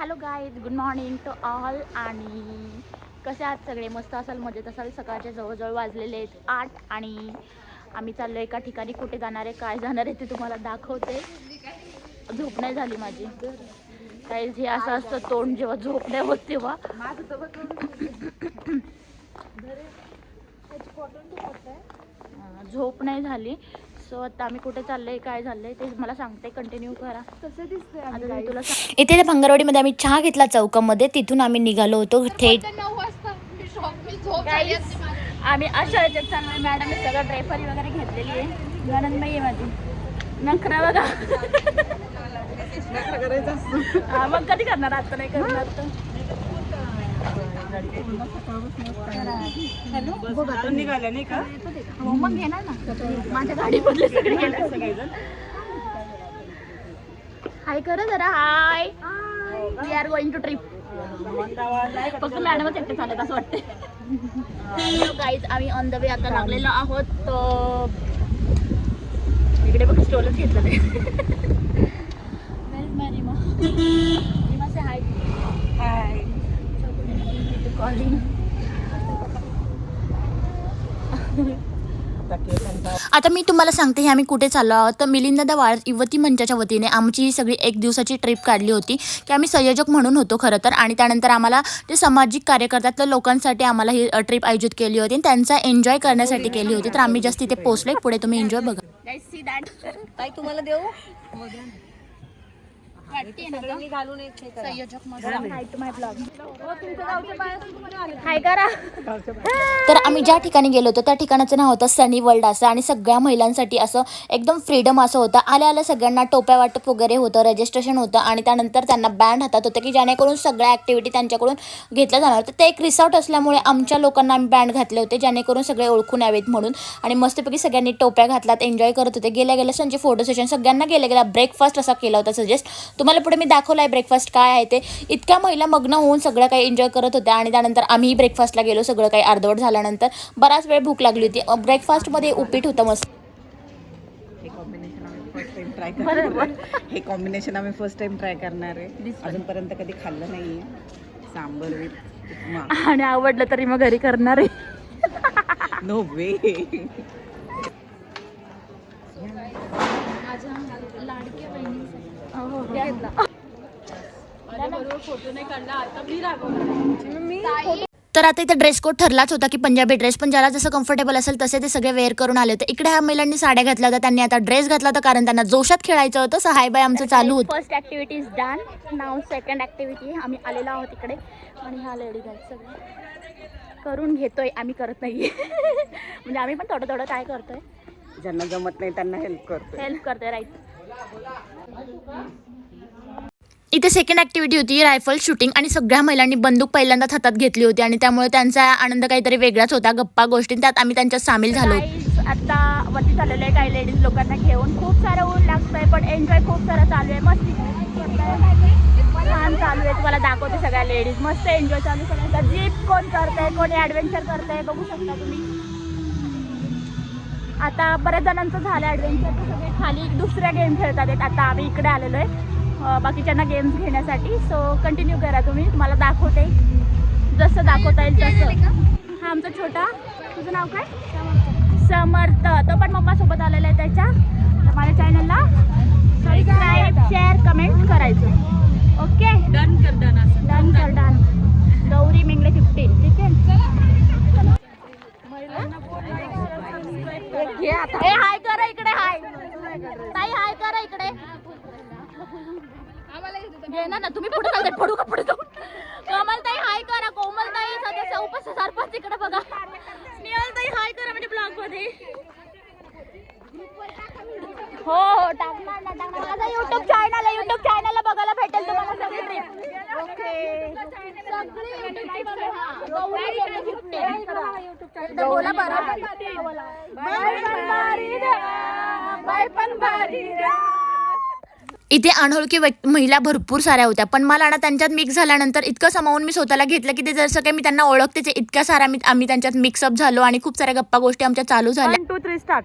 Hello guys good morning to all आणि कसे आहात सगळे? मस्त असाल मजेत असाल? सकाळचे जवळजवळ वाजलेले आहेत आठ आणि आम्ही चाललो एका ठिकाणी. कुठे जाणार आहे काय जाणार आहे ते तुम्हाला दाखवते. झोप नाही झाली माझी. काहीच हे असं असतं तोंड जेव्हा झोप नाही होत तेव्हा. झोप नाही झाली. सो आता आम्ही कुठे चाललंय काय चाललंय ते मला सांगते. कंटिन्यू करा. कसं दिसतंय आता मी तुला सांग इथे त्या भंगारवाडीमध्ये आम्ही चहा घेतला चौकामध्ये. तिथून आम्ही निघालो होतो थेट नऊ वाजता मी शॉप मी झोप Guys, आम्ही अशा याच्यात चांगलं मॅडम सगळं ड्रायफरी वगैरे घेतलेली आहे. नाही आहे माझी. नखरा बघा. हा, मग कधी करणार? आता नाही करणार तर. निघाल्या नाही का हो मग घेणार ना माझ्या गाडीमधले सगळे घेणार हाय कर जरा hi we are going to trip फक्त मॅडमच एकटे चालत असं वाटते गाईज आम्ही ऑन द वे आता लागलेलो आहोत इकडे बघ स्टोलच घेतलं ते हाय हाय आता मी तुम्हाला सांगते हे आम्ही कुठे चाललो आहोत. तर मिलिंद वाळ युवती मंचाच्या वतीने आमची ही सगळी एक दिवसाची ट्रिप काढली होती की आम्ही संयोजक म्हणून होतो खरं तर. आणि त्यानंतर आम्हाला ते सामाजिक कार्यकर्त्यातल्या लोकांसाठी आम्हाला ही ट्रिप आयोजित केली होती आणि त्यांचा एन्जॉय करण्यासाठी केली होती. तर आम्ही जस्ट तिथे पोहोचलोय. पुढे तुम्ही एन्जॉय बघा. तुम्हाला देऊ? सगळ्यांनी घालून एक हे करा. संयोजक Madhura hi to my blog hi करा. तर आम्ही ज्या ठिकाणी गेलो होतो त्या ठिकाणाचं नाव होतं सनी वर्ल्ड असं आणि सगळ्या महिलांसाठी असं एकदम फ्रीडम असं होतं. आल्या आल्या सगळ्यांना टोप्या वाटप वगैरे होतं रजिस्ट्रेशन होतं आणि त्यानंतर त्यांना बँड हातात होतं की जेणेकरून सगळ्या ॲक्टिव्हिटी त्यांच्याकडून घेतल्या जाणार होत्या. ते एक रिसॉर्ट असल्यामुळे आमच्या लोकांना आम्ही बँड घातले होते जेणेकरून सगळे ओळखून यावेत म्हणून. आणि मस्तपैकी सगळ्यांनी टोप्या घातल्यात एन्जॉय करत होते. गेल्या गेल्या संचे फोटो सेशन सगळ्यांना गेल्या गेल्या ब्रेकफास्ट असा केला होता सजेस्ट तुम्हाला पुढे मी दाखवला आहे ब्रेकफास्ट काय आहे ते. इतक्या महिला मग्न होऊन सगळं काही एन्जॉय करत होत्या आणि त्यानंतर आम्ही ब्रेकफास्टला गेलो सगळं काही अर्धवट झाल्यानंतर. बराच वेळ भूक लागली होती. ब्रेकफास्टमध्ये उपीट होतं मस्त. हे कॉम्बिनेशन आम्ही फर्स्ट टाइम ट्राय करणार आहे. हे कॉम्बिनेशन आम्ही फर्स्ट टाइम ट्राय करणार आहे. अजूनपर्यंत कधी खाल्लं नाहीये. सांबर विथ आणि आवडलं तरी मग घरी करणार आहे. नो वे तर आता इथे ड्रेस कोड ठरलाच होता की पंजाबी ड्रेस पण ज्याला जसं कम्फर्टेबल असेल तसे ते सगळे वेअर करून आले होते. इकडे ह्या महिलांनी साड्या घातल्या होत्या त्यांनी आता ड्रेस घातला होता कारण त्यांना जोशात खेळायचं होतं. सहाय बाय आमचं चालू होतं. फर्स्ट ऍक्टिव्हिटी इज डन नाव सेकंड ऍक्टिव्हिटी आम्ही आलेलो आहोत इकडे. आणि ह्या लेडीज आहेत सगळे. करून घेतोय आम्ही करत नाहीये. म्हणजे आम्ही पण थोडं थोडं काय करतोय. ज्यांना जमत नाही त्यांना हेल्प करतो हेल्प करतोय राईट इथे सेकंड ॲक्टिव्हिटी होती रायफल शूटिंग आणि सगळ्या महिलांनी बंदूक पहिल्यांदाच हातात घेतली होती आणि त्यामुळे त्यांचा आनंद काहीतरी वेगळाच होता गप्पा गोष्टी. त्यात आम्ही त्यांच्यात सामील झालो. आता वरती झालेलं आहे काही लेडीज लोकांना घेऊन. खूप सारं ऊन लागतंय पण एन्जॉय खूप सारं चालू आहे. मस्त. छान चालू आहे. तुम्हाला दाखवते सगळ्या लेडीज मस्त एन्जॉय चालू आहे सगळ्यांचा. जीप कोण करतंय कोणी ॲडव्हेंचर आहे बघू शकता तुम्ही. आता बऱ्याच जणांचं झालं ॲडव्हेंचर तर सगळे खाली दुसऱ्या गेम खेळतात आहेत. आता आम्ही इकडे आलेलो आहे. बाकीच्यांना गेम्स घेण्यासाठी. सो कंटिन्यू करा तुम्ही. तुम्हाला दाखवते. जसं दाखवता येईल तसं. हा आमचा छोटा. तुझं नाव काय? समर्थ. तो पण मग माझा युट्यूब चॅनल आहे युट्यूब चॅनलला बघायला भेटेल तुम्हाला सगळी ट्रिप ओके सगळी YouTube ची बघा. हा. गौरी गेली 15. तर बोला बरं. इथे अनोळखी महिला भरपूर साऱ्या होत्या पण मला ना त्यांच्यात मिक्स झाल्यानंतर इतकं समावून मी स्वतःला घेतलं की ते जसं काही मी त्यांना ओळखतेच आहे, इतक्या साऱ्या मी आम्ही त्यांच्यात मिक्सअप झालो आणि खूप साऱ्या गप्पा गोष्टी आमच्या चालू झाल्या टू थ्री स्टार्ट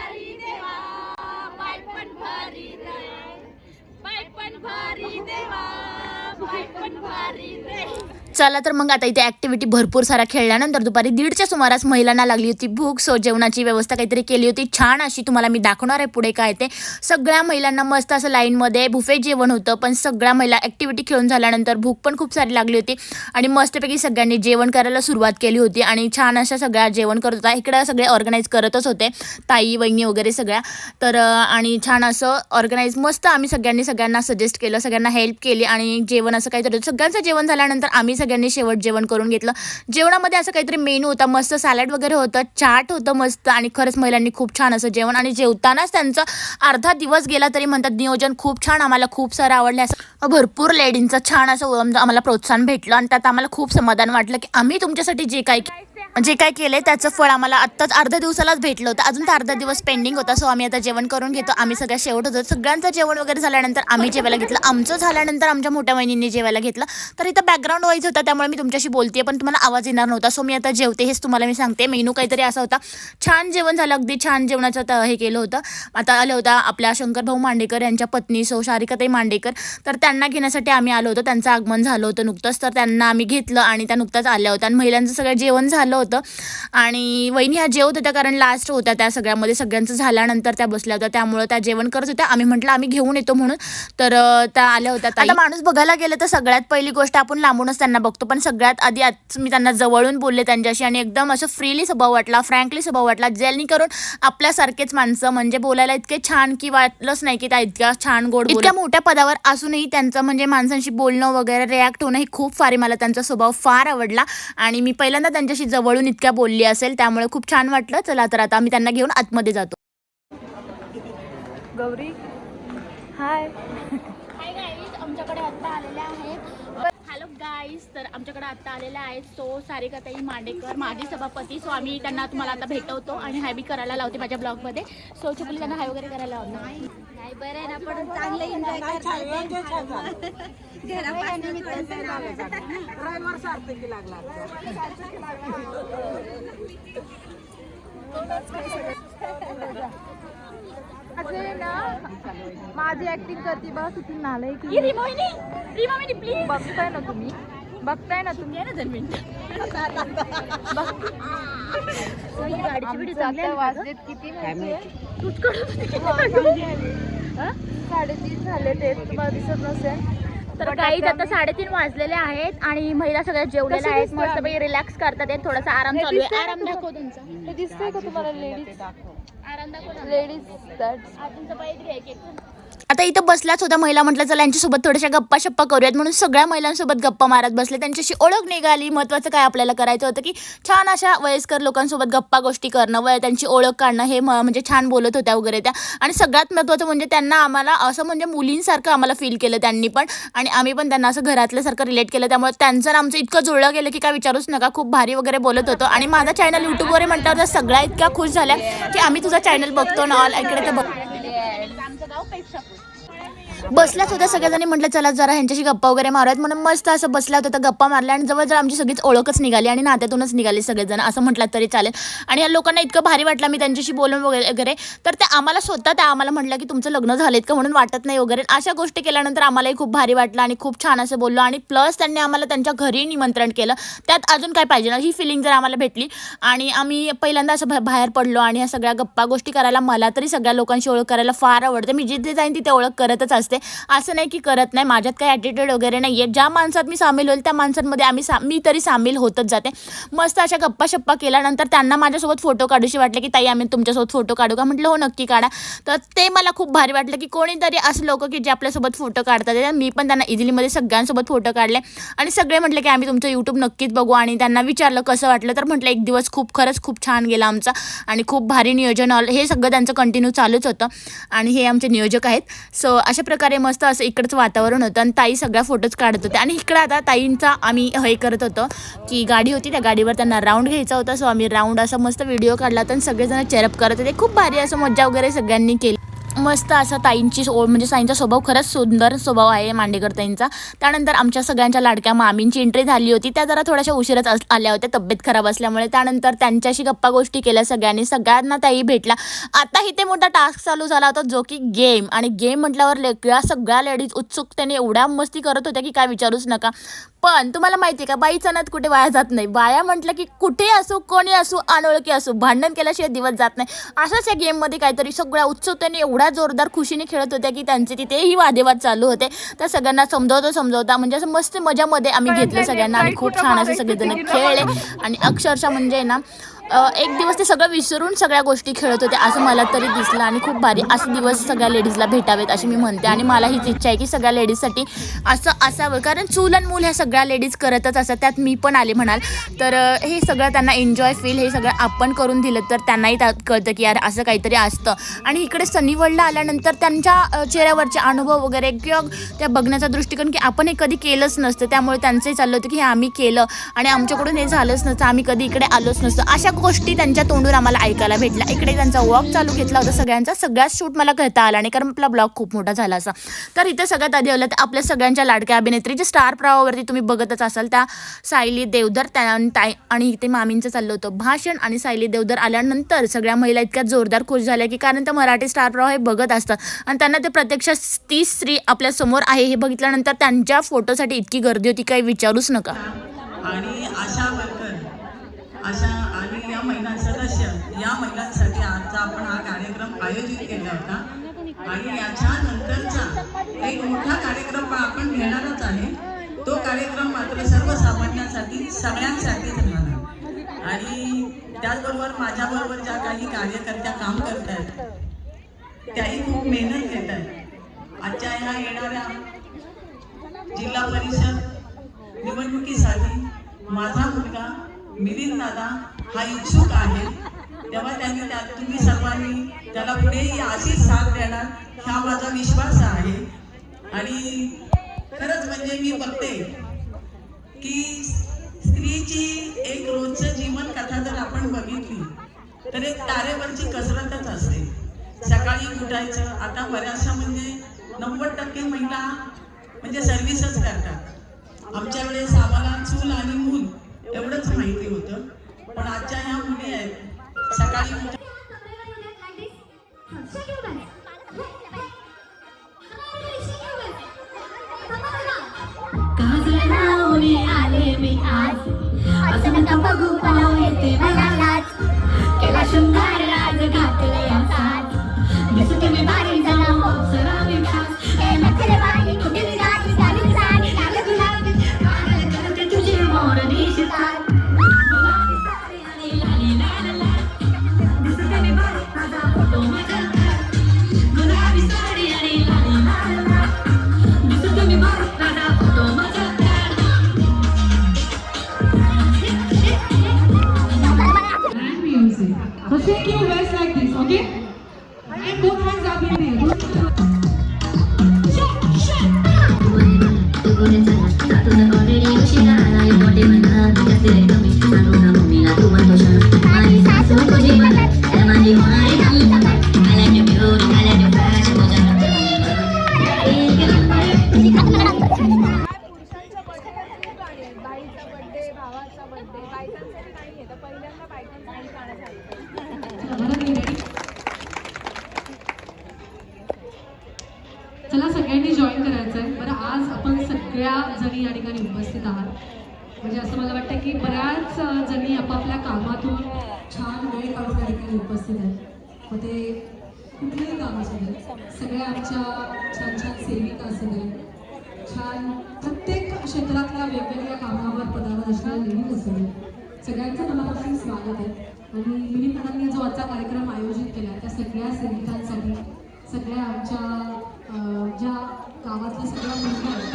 चला तर मग आता इथे ऍक्टिव्हिटी भरपूर सारा खेळल्यानंतर दुपारी दीडच्या सुमारास महिलांना लागली होती भूक सो जेवणाची व्यवस्था काहीतरी केली होती. छान अशी तुम्हाला मी दाखवणार आहे पुढे काय ते. सगळ्या महिलांना मस्त असं लाईनमध्ये बुफे जेवण होतं पण सगळ्या महिला ऍक्टिव्हिटी खेळून झाल्यानंतर भूक पण खूप सारी लागली होती आणि मस्तपैकी सगळ्यांनी जेवण करायला सुरुवात केली होती आणि छान अशा सगळ्या जेवण करत होता इकडे सगळे ऑर्गनाईज करतच होते ताई वहिनी वगैरे सगळ्या. तर आणि छान असं ऑर्गनाईज मस्त आम्ही सगळ्यांनी सगळ्यांना सजेस्ट केलं सगळ्यांना हेल्प केली आणि जेवण असं काहीतरी होतं. सगळ्यांचं जेवण झाल्यानंतर आम्ही सगळ्यांनी शेवट जेवण करून घेतलं. जेवणामध्ये असं काहीतरी मेनू होता. मस्त सॅलड वगैरे होतं. चाट होतं मस्त आणि खरंच महिलांनी खूप छान असं जेवण आणि जेवतानाच त्यांचं अर्धा दिवस गेला तरी म्हणतात नियोजन खूप छान आम्हाला खूप सारं आवडलं. असं भरपूर लेडींचं छान असं आम्हाला प्रोत्साहन भेटलं आणि त्यात आम्हाला खूप समाधान वाटलं की आम्ही तुमच्यासाठी जे काही जे काय केलंय त्याचं फळ आम्हाला आत्ताच अर्ध्या दिवसालाच भेटलं होतं. अजून तर अर्धा दिवस पेंडिंग होता. सो आम्ही आता जेवण करून घेतो. आम्ही सगळ्या शेवट होतो. सगळ्यांचं जेवण वगैरे झाल्यानंतर आम्ही जेवायला घेतलं. आमचं झाल्यानंतर आमच्या मोठ्या बहिणींनी जेवायला घेतलं. तर इथं बॅकग्राऊंड वाईज होता त्यामुळे मी तुमच्याशी बोलते पण तुम्हाला आवाज येणार नव्हता. सो मी आता जेवते हेच तुम्हाला मी सांगते. मेनू काहीतरी असा होता. छान जेवण झालं अगदी छान जेवणाचं हे केलं होतं. आता आलं होता आपल्या शंकर भाऊ मांडेकर यांच्या पत्नी सो शारिकाताई मांडेकर. तर त्यांना घेण्यासाठी आम्ही आलो होतो. त्यांचं आगमन झालं होतं नुकतंच. तर त्यांना आम्ही घेतलं आणि त्या नुकताच आल्या होत्या. आणि महिलांचं सगळं जेवण झालं होतं. आणि वहिनी ह्या जेवत होत्या कारण लास्ट होत्या त्या सगळ्यामध्ये. सगळ्यांचं झाल्यानंतर त्या बसल्या होत्या. त्यामुळं त्या जेवण करत होत्या. आम्ही म्हटलं आम्ही घेऊन येतो म्हणून. तर त्या आल्या होत्या आता माणूस बघायला गेलं तर सगळ्यात पहिली गोष्ट आपण लांबूनच त्यांना बघतो. पण सगळ्यात आधी आज मी त्यांना जवळून बोलले त्यांच्याशी आणि एकदम असं फ्रीली स्वभाव वाटला फ्रँकली स्वभाव वाटला. ज्यांनी करून आपल्यासारखेच माणसं म्हणजे बोलायला इतके छान की वाटलंच नाही की त्या इतक्या छान गोड इतक्या मोठ्या पदावर असूनही त्यांचं म्हणजे माणसांशी बोलणं वगैरे रिॲक्ट होणं ही खूप फार मला त्यांचा स्वभाव फार आवडला. आणि मी पहिल्यांदा त्यांच्याशी जवळून इतक्या बोलली असेल त्यामुळे खूप छान वाटलं. चला तर आता आम्ही त्यांना घेऊन आतमध्ये जातो. गौरी? हाय आत्ता आलेल्या आहेत. हॅलो गाईज तर आमच्याकडे आत्ता आलेल्या आहेत. सो सारिकाताई मांडेकर माजी सभापती. सो आम्ही त्यांना तुम्हाला आता भेटवतो आणि हाय बी करायला लावते माझ्या ब्लॉगमध्ये. सो चुकली त्यांना हाय वगैरे करायला लावतो नाही. बरं आहे ना पण चांगलं एन्जॉय ना माझी ऍक्टिंग करते बघा किती नालाय की रिमोहिनी रिमोहिनी प्लीज बघताय ना तुम्ही? बघताय ना तुम्ही? ना दोन मिनिटं गाडीची बिडी चांगली वाजलेत किती माहितीये? साडेतीन झाले ते तुम्हाला दिसत नसेल. तर काही आता साडेतीन वाजलेले आहेत आणि महिला सगळ्या जेवलेल्या आहेत. मस्त रिलॅक्स करतात आहेत थोडासा आराम हे चालू आहे. आराम? दाखव. तुमचा हे दिसतंय का तुम्हाला लेडीज. लेडीज दॅट आता इथं बसल्याच होत्या महिला म्हटलं चला यांच्यासोबत थोड्याशा गप्पा शप्पा करूयात म्हणून सगळ्या महिलांसोबत गप्पा मारत बसले. त्यांच्याशी ओळख निघाली. महत्त्वाचं काय आपल्याला करायचं होतं की छान अशा वयस्कर लोकांसोबत गप्पा गोष्टी करणं वय त्यांची ओळख काढणं हे म्हणजे छान बोलत होत्या वगैरे त्या. आणि सगळ्यात महत्त्वाचं म्हणजे त्यांना आम्हाला असं म्हणजे मुलींसारखं आम्हाला फील केलं त्यांनी पण. आणि आम्ही पण त्यांना असं घरातल्यासारखं रिलेट केलं. त्यामुळे त्यांचं आणि आमचं इतकं जुळलं गेलं की काय विचारूच नका. खूप भारी वगैरे बोलत होतो. आणि माझा चॅनल यूट्यूबवर म्हटल्यावर सगळ्या इतक्या खुश झाल्या की आम्ही तुझा चॅनल बघतो ना ऑल इकडे तर बघ. बसल्याच होत्या सगळ्याजणी म्हटलं चला जरा ह्यांच्याशी गप्पा वगैरे मारूयात. म्हणून मस्त असं बसल्या होत्या तर गप्पा मारल्या आणि जवळजवळ आमची सगळीच ओळखच निघाली आणि नात्यातूनच निघाले सगळेजण असं म्हटलं तरी चालेल. आणि या लोकांना इतकं भारी वाटलं मी त्यांच्याशी बोलून वगैरे वगैरे तर ते आम्हाला स्वतः त्या आम्हाला म्हटलं की तुमचं लग्न झालेत का म्हणून वाटत नाही वगैरे. अशा गोष्टी केल्यानंतर आम्हालाही खूप भारी वाटलं आणि खूप छान असं बोललो आणि प्लस त्यांनी आम्हाला त्यांच्या घरी निमंत्रण केलं. त्यात अजून काय पाहिजे ना ही फिलिंग जर आम्हाला भेटली आणि आम्ही पहिल्यांदा असं बाहेर पडलो आणि ह्या सगळ्या गप्पा गोष्टी करायला मला तरी सगळ्या लोकांशी ओळख करायला फार आवडते. मी जिथे जाईन तिथे ओळख करतच असते. असं नाही की करत नाही. माझ्यात काही ॲटिट्यूड वगैरे नाही आहे ज्या माणसात मी सामील होईल त्या माणसांमध्ये आम्ही सा मी तरी सामील होतच जाते. मस्त अशा गप्पा शप्पा केल्यानंतर त्यांना माझ्यासोबत फोटो काढूशी वाटले की ताई आम्ही तुमच्यासोबत फोटो काढू का? म्हटलं हो नक्की काढा. तर ते मला खूप भारी वाटलं की कोणीतरी असं लोक की जे आपल्यासोबत फोटो काढतात. मी पण त्यांना इझिलीमध्ये सगळ्यांसोबत फोटो काढले. आणि सगळे म्हटले की आम्ही तुमचं यूट्यूब नक्कीच बघू. आणि त्यांना विचारलं कसं वाटलं. तर म्हटलं एक दिवस खूप खरंच खूप छान गेला आमचा. आणि खूप भारी नियोजन आलं हे सगळं त्यांचं कंटिन्यू चालूच होतं. आणि हे आमचे नियोजक आहेत. सो अशा प्रकारे मस्त असं इकडचं वातावरण होतं आणि ताई सगळ्या फोटोज काढत होते. आणि इकडं आता ताईंचा आम्ही हे करत होतो की गाडी होती त्या गाडीवर त्यांना राऊंड घ्यायचा होता. सो आम्ही राऊंड असा मस्त व्हिडिओ काढला होता आणि सगळेजण चेरअप करत होते. खूप भारी असं मज्जा वगैरे सगळ्यांनी केली. मस्त असा ताईंची ओळ म्हणजे ताईंचा स्वभाव खरंच सुंदर स्वभाव आहे मांडेकर ताईंचा. त्यानंतर आमच्या सगळ्यांच्या लाडक्या मामींची एंट्री झाली होती. त्या जरा थोड्याशा उशिराच अस- आल्या होत्या तब्येत खराब असल्यामुळे. त्यानंतर त्यांच्याशी गप्पा गोष्टी केल्या सगळ्यांनी. सगळ्यांना ताई भेटला आता इथे मोठा टास्क चालू झाला होता जो की गेम आणि गेम म्हटल्यावर लेकऱ्या सगळ्या लेडीज उत्सुकतेने एवढ्या मस्ती करत होत्या की काय विचारूच नका. पण तुम्हाला माहिती आहे का बाईचा नाद कुठे वाया जात नाही. बाया म्हटलं की कुठे असो कोणी असो अनोळखी असो भांडण केल्याशिवाय दिवस जात नाही. अशाच या गेममध्ये काहीतरी सगळ्या उत्सुकतेने एवढ्या जोरदार खुशीने खेळत होत्या की त्यांचे तिथेही वादेवाद चालू होते. त्या सगळ्यांना समजावता समजावता म्हणजे असं मस्त मजामध्ये आम्ही घेतलं सगळ्यांना. आणि खूप छान असे सगळेजण खेळले. आणि अक्षरशः म्हणजे ना एक दिवस ते सगळं विसरून सगळ्या गोष्टी खेळत होते असं मला तरी दिसलं आणि खूप भारी असे दिवस सगळ्या लेडीजला भेटावेत अशी मी म्हणते. आणि मला हीच इच्छा आहे की सगळ्या लेडीजसाठी असं असावं. कारण चूल आणि मूल ह्या सगळ्या लेडीज करतच असतात त्यात मी पण आले म्हणाल. तर हे सगळं त्यांना एन्जॉय फील हे सगळं आपण करून दिलं तर त्यांनाही त्यात कळतं की यार असं काहीतरी असतं. आणि इकडे सनीवडला आल्यानंतर त्यांच्या चेहऱ्यावरचे अनुभव वगैरे किंवा त्या बघण्याचा दृष्टिकोन की आपण हे कधी केलंच नसतं. त्यामुळे त्यांचंही चाललं होतं की हे आम्ही केलं आणि आमच्याकडून हे झालंच नसतं. आम्ही कधी इकडे आलोच नसतं. अशा गोष्टी त्यांच्या तोंडून आम्हाला ऐकायला भेटल्या. इकडे त्यांचा वॉक चालू घेतला होता. सगळ्यांचा सगळ्याच शूट मला करता आला नाही कारण आपला ब्लॉग खूप मोठा झाला असा. तर इथे सगळ्यात आधी आलं तर आपल्या सगळ्यांच्या लाडक्या अभिनेत्री जे स्टार प्रवाहावरती तुम्ही बघतच असाल त्या सायली देवधर त्या ताई आणि इथे मामींचं चाललं होतं. भाषण आणि सायली देवधर आल्यानंतर सगळ्या महिला इतक्या जोरदार खुश झाल्या की कारण त्या मराठी स्टार प्रवाह हे बघत असतात. आणि त्यांना ते प्रत्यक्षात ती स्त्री आपल्यासमोर आहे हे बघितल्यानंतर त्यांच्या फोटोसाठी इतकी गर्दी होती काही विचारूच नका. आणि आशा वर्कर आशा या महिला सदस्य या महिलांसाठी आजचा आपण हा कार्यक्रम आयोजित केला होता. आणि याच्या नंतरचा एक मोठा कार्यक्रम आपण घेणारच आहे. तो कार्यक्रम मात्र सर्वसामान्यांसाठी सगळ्यांसाठीच राहणार आणि त्याचबरोबर माझ्याबरोबर ज्या काही कार्यकर्त्या काम करत आहेत त्याही खूप मेहनत घेत आहेत. आजच्या ह्या येणाऱ्या जिल्हा परिषद निवडणुकीसाठी माझा मुलगा मिलिंद दादा हा इच्छुक आहे. तेव्हा त्यांनी त्या तुम्ही सर्वांनी त्याला पुढेही अशीच साथ देणार हा माझा विश्वास आहे. आणि खरंच म्हणजे मी बघते की स्त्रीची एक रोजचं जीवन कथा जर आपण बघितली तर एक तारेवरची कसरतच असते. सकाळी उठायचं आता बऱ्याचशा म्हणजे नव्वद टक्के महिला म्हणजे सर्व्हिसच करतात. आमच्या वेळेस आम्हाला चूल आणि मूल एवढंच माहिती होतं. पण आजच्या ह्या मुली आहेत सकाळी उठ- आले मी आज असं नका बघू पाहू येते मला लाज केला शृंगार राज घातले Thank. आपल्या कामातून छान वेळ काढून या ठिकाणी उपस्थित आहेत. मग ते कुठलंही काम असू दे सगळ्या आमच्या छान छान सेविका असू दे छान प्रत्येक क्षेत्रातल्या वेगवेगळ्या कामावर पदावर असणाऱ्या लेडीज असू दे सगळ्यांचं मनापासून स्वागत आहे. आणि विनीत जो आजचा कार्यक्रम आयोजित केला त्या सगळ्या सेविकांसाठी सगळ्या आमच्या ज्या गावातल्या सगळ्या मुली आहेत.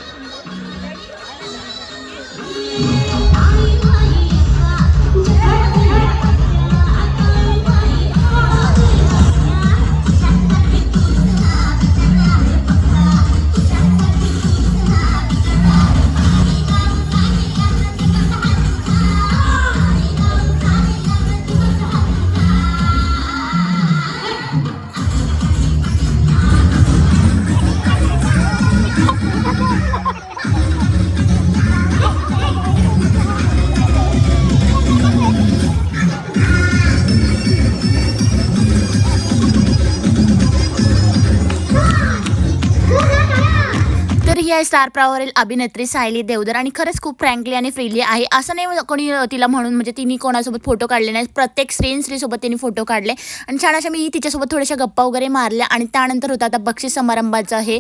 ही आहे स्टार प्रावरील अभिनेत्री सायली देवधर आणि खरंच खूप फ्रँकली आणि फ्रीली आहे. असं नाही कोणी तिला म्हणून म्हणजे तिने कोणासोबत फोटो काढले नाही. प्रत्येक स्त्रीन स्त्रीसोबत तिने फोटो काढले. आणि छान अशा मी तिच्यासोबत थोड्याशा गप्पा वगैरे मारल्या आणि त्यानंतर होतं आता बक्षीस समारंभाचं हे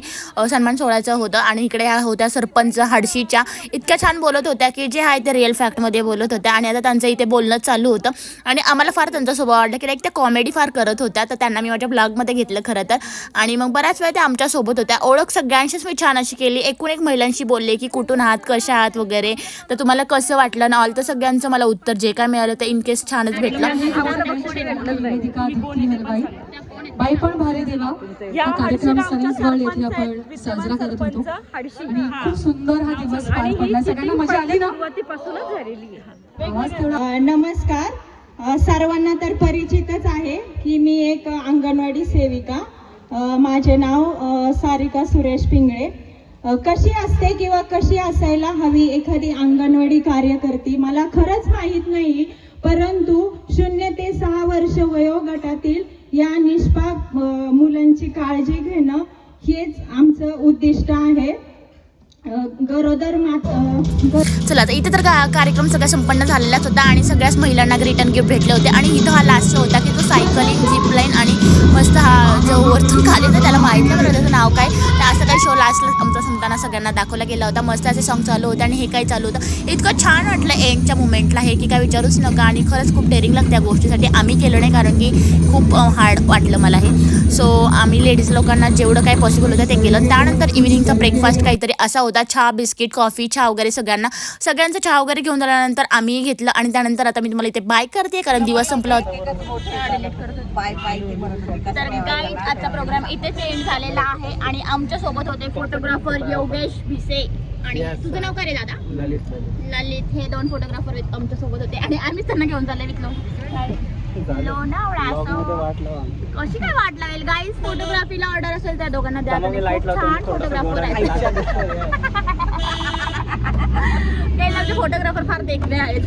सन्मान सोहळ्याचं होतं. आणि इकडे ह्या होत्या सरपंच हडशीच्या इतक्या छान बोलत होत्या की जे आहे ते रिअल फॅक्टमध्ये बोलत होत्या. आणि आता त्यांचं इथे बोलणं चालू होतं. आणि आम्हाला फार त्यांचा स्वभाव आवडला की लाईक त्या कॉमेडी फार करत होत्या. तर त्यांना मी माझ्या ब्लॉगमध्ये घेतलं खरं तर. आणि मग बऱ्याच वेळा त्या आमच्यासोबत होत्या. ओळख सगळ्यांशीच मी छान अशी केली. एकूण एक महिलांशी बोलले की कुठून आहात कशा आहात वगैरे. तर तुम्हाला कसं वाटलं? ना ऑल तर सगळ्यांचं मला उत्तर जे काय मिळालं ते इन केस छानच भेटलं. बाई पण भारी देवा हा कार्यक्रम वर्ल्ड येथे आपण साजरा करत होतो. आणि खूप सुंदर हा दिवस पार पडला. सगळ्यांना मजा आली ना? नमस्कार. सर्वांना तर परिचितच आहे की मी एक अंगणवाडी सेविका. माझे नाव सारिका सुरेश पिंगळे. कशी असते किंवा कशी असायला हवी एखादी अंगणवाडी कार्यकर्ती? मला खरंच माहीत नाही परंतु शून्य ते सहा वर्ष वयोगटातील या निष्पाप मुलांची काळजी घेणं हेच आमचं उद्दिष्ट आहे. गरोदर मात चला तर इथे तर का- कार्यक्रम सगळा संपन्न झालेलाच होता आणि सगळ्याच महिलांना रिटर्न गिफ्ट भेटले होते आणि इथं हा लास्ट शो होता की तो सायकलिंग झिपलाईन आणि मस्त हा जो वरतून खाली होता त्याला माहीत नाही त्याचं नाव काय. तर असं काही शो लास्टला आमचा संपताना सगळ्यांना दाखवला गेला होता. मस्त असे सॉंग चालू होते आणि हे काही चालू होतं. इतकं छान वाटलं एंडच्या मुमेंटला हे की काय विचारूच नका आणि खरंच खूप डेअरिंग लागते त्या गोष्टीसाठी. आम्ही केलं नाही कारण की खूप हार्ड वाटलं मला हे. सो आम्ही लेडीज लोकांना जेवढं काही पॉसिबल होतं ते केलं. त्यानंतर इव्हिनिंगचा ब्रेकफास्ट काहीतरी असा होता. चहा बिस्किट कॉफी चहा वगैरे सगळ्यांना. सगळ्यांचं चहा वगैरे घेऊन झाल्यानंतर आम्ही घेतलं आणि त्यानंतर आता मी तुम्हाला इथे बाय करते कारण दिवस संपला होता. होते, तर काय? आजचा प्रोग्राम इथेच एंड झालेला आहे आणि आमच्या सोबत होते फोटोग्राफर योगेश भिसे. आणि तुझं नाव काय रे दादा? ललित हे दोन फोटोग्राफर आमच्यासोबत होते. आणि आम्हीच त्यांना घेऊन चालले विकलो. कशी काय वाट लागेल गाईज फोटोग्राफीला ऑर्डर असेल त्या दोघांना द्या. छान फोटोग्राफर आहेत ते फोटोग्राफर फार देखणे आहेत.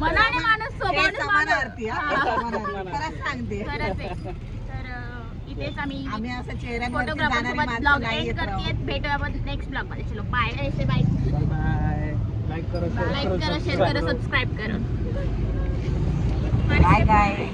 मनाने माणूस सांगते. खरंच आहे. तर अं, इथेच आम्ही आम्ही असं चेहऱ्यांवरती फोटोग्राफर जाणारी सोबत माणसं ब्लॉग नाही एंड येत राव. करते भेटूया आपण नेक्स्ट ब्लॉगमध्ये. चलो बाय ऐसे बाय लाईक करा शेअर करा सबस्क्राईब करा Bye guys.